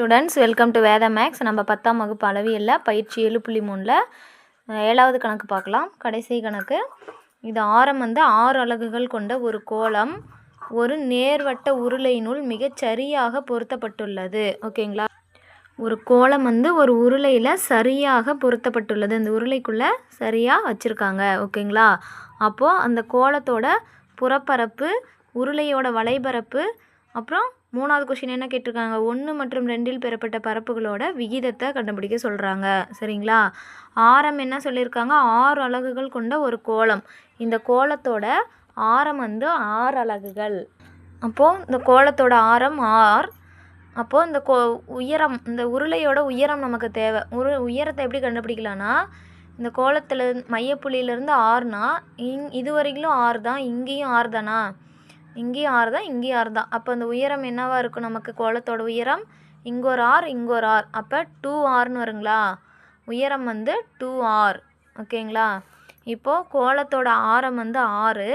Students welcome to Veda maths நம்ம பத்தாம் வகுப்பு அளவியல்ல பயிற்சி ஏழு புள்ளி மூணில் ஏழாவது கணக்கு பார்க்கலாம். கடைசி கணக்கு. இது ஆரம் வந்து ஆறு அலகுகள் கொண்ட ஒரு கோலம் ஒரு நேர்வட்ட உருளையினுள் மிகச் சரியாக பொருத்தப்பட்டுள்ளது. ஓகேங்களா? ஒரு கோலம் வந்து ஒரு உருளையில் சரியாக பொருத்தப்பட்டுள்ளது. அந்த உருளைக்குள்ளே சரியாக வச்சுருக்காங்க. ஓகேங்களா? அப்போது அந்த கோலத்தோட புறப்பரப்பு உருளையோட வலைபரப்பு அப்புறம் மூணாவது கொஷின் என்ன கேட்டிருக்காங்க? ஒன்று மற்றும் ரெண்டில் பெறப்பட்ட பரப்புகளோட விகிதத்தை கண்டுபிடிக்க சொல்கிறாங்க சரிங்களா? ஆரம் என்ன சொல்லியிருக்காங்க? ஆறு அலகுகள் கொண்ட ஒரு கோலம் இந்த கோலத்தோட ஆரம் வந்து ஆறு அலகுகள். அப்போது இந்த கோலத்தோட ஆரம் ஆர். அப்போது இந்த கோ உயரம் இந்த உருளையோட உயரம் நமக்கு தேவை. உரு உயரத்தை எப்படி கண்டுபிடிக்கலான்னா இந்த கோலத்தில் மையப்புள்ளியிலேருந்து ஆறுனா இங் இது வரைக்கும் ஆறு தான் இங்கேயும் ஆறு தானா இங்கேயும் ஆறு தான் இங்கேயும் ஆறு தான். அப்போ அந்த உயரம் என்னவாக இருக்கும் நமக்கு? கோலத்தோட உயரம் இங்கே ஒரு ஆர் இங்கே ஒரு ஆர் அப்போ டூ ஆர்னு வருங்களா? உயரம் வந்து டூ ஆர் ஓகேங்களா இப்போது கோலத்தோட ஆரம் வந்து ஆறு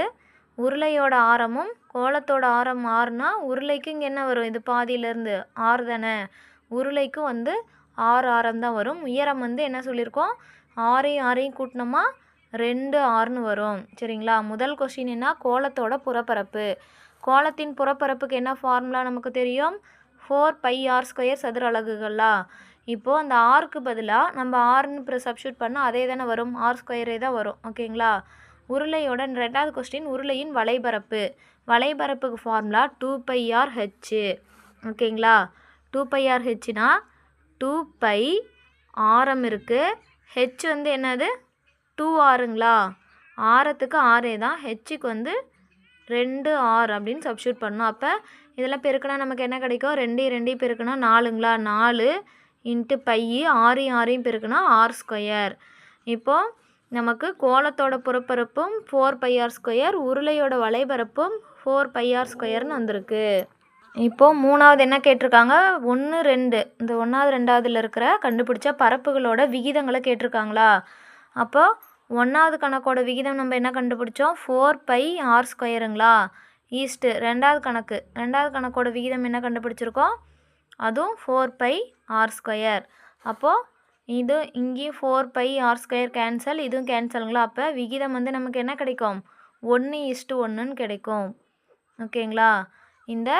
உருளையோட ஆரமும் கோலத்தோட ஆரம் ஆறுனா உருளைக்கு இங்கே என்ன வரும்? இது பாதியிலேருந்து ஆறு தானே? உருளைக்கும் வந்து ஆறு ஆரம் தான் வரும். உயரம் வந்து என்ன சொல்லியிருக்கோம்? ஆறையும் ஆறையும் கூட்டினோமா? ரெண்டு ஆர்னு வரும். சரிங்களா? முதல் கொஷின் என்ன? கோலத்தோட புறப்பரப்பு. கோலத்தின் புறப்பரப்புக்கு என்ன ஃபார்முலா நமக்கு தெரியும்? ஃபோர் பை ஆர் ஸ்கொயர் சதுர அலகுகளா? இப்போது அந்த ஆருக்கு பதிலாக நம்ம ஆர்னு இப்போ சப்ஸ்டியூட் பண்ணால் அதே தானே வரும்? ஆர் ஸ்கொயரே தான் வரும். ஓகேங்களா? உருளையோட ரெண்டாவது கொஸ்டின் உருளையின் வலைபரப்பு வலைபரப்புக்கு formula two pi r H ஓகேங்களா? டூ பை ஆர் ஹெச்சுனா டூ பை ஆரம் இருக்குது ஹெச் வந்து என்னது? டூ ஆறுங்களா? ஆரத்துக்கு ஆறே தான். ஹெச்சுக்கு வந்து ரெண்டு ஆறு அப்படின்னு சப்ஸ்டியூட் பண்ணணும். அப்போ இதெல்லாம் பெருக்கினா நமக்கு என்ன கிடைக்கும்? ரெண்டு ரெண்டையும் பெருக்கினா நாலுங்களா? நாலு இன்ட்டு பையி ஆறையும் ஆறையும் பெருக்கினா ஆர் ஸ்கொயர் இப்போது நமக்கு கோலத்தோட புறப்பரப்பும் ஃபோர் பையார் ஸ்கொயர் உருளையோட வலைபரப்பும் ஃபோர் பையார் ஸ்கொயர்னு வந்திருக்கு. இப்போது மூணாவது என்ன கேட்டிருக்காங்க? ஒன்று ரெண்டு. இந்த ஒன்றாவது ரெண்டாவதுல இருக்கிற கண்டுபிடிச்ச பரப்புகளோட விகிதங்களை கேட்டிருக்காங்களா? அப்போது ஒன்றாவது கணக்கோட விகிதம் நம்ம என்ன கண்டுபிடிச்சோம்? ஃபோர் பை ஆர் ஸ்கொயருங்களா ஈஸ்ட்டு ரெண்டாவது கணக்கு. ரெண்டாவது கணக்கோட விகிதம் என்ன கண்டுபிடிச்சிருக்கோம்? அதுவும் ஃபோர் பை ஆர் ஸ்கொயர் அப்போது இது இங்கேயும் four pi r square cancel இதுவும் கேன்சலுங்களா அப்போ விகிதம் வந்து நமக்கு என்ன கிடைக்கும்? ஒன்று ஈஸ்ட்டு ஒன்றுன்னு கிடைக்கும். ஓகேங்களா? இந்த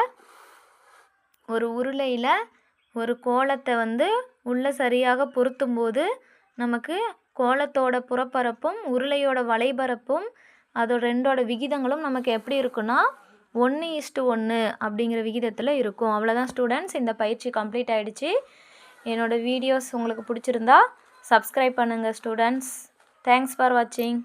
ஒரு உருளையில் ஒரு கோலத்தை வந்து உள்ளே சரியாக பொருத்தும் போது நமக்கு கோலத்தோட புறப்பரப்பும் உருளையோட வலைபரப்பும் அதோட ரெண்டோட விகிதங்களும் நமக்கு எப்படி இருக்குன்னா ஒன்று இஸ்ட்டு ஒன்று அப்படிங்கிற விகிதத்தில் இருக்கும். அவ்வளோதான் ஸ்டூடெண்ட்ஸ் இந்த பயிற்சி கம்ப்ளீட் ஆகிடுச்சு என்னோடய வீடியோஸ் உங்களுக்கு பிடிச்சிருந்தா சப்ஸ்கிரைப் பண்ணுங்கள் ஸ்டூடெண்ட்ஸ் தேங்க்ஸ் ஃபார் வாட்சிங்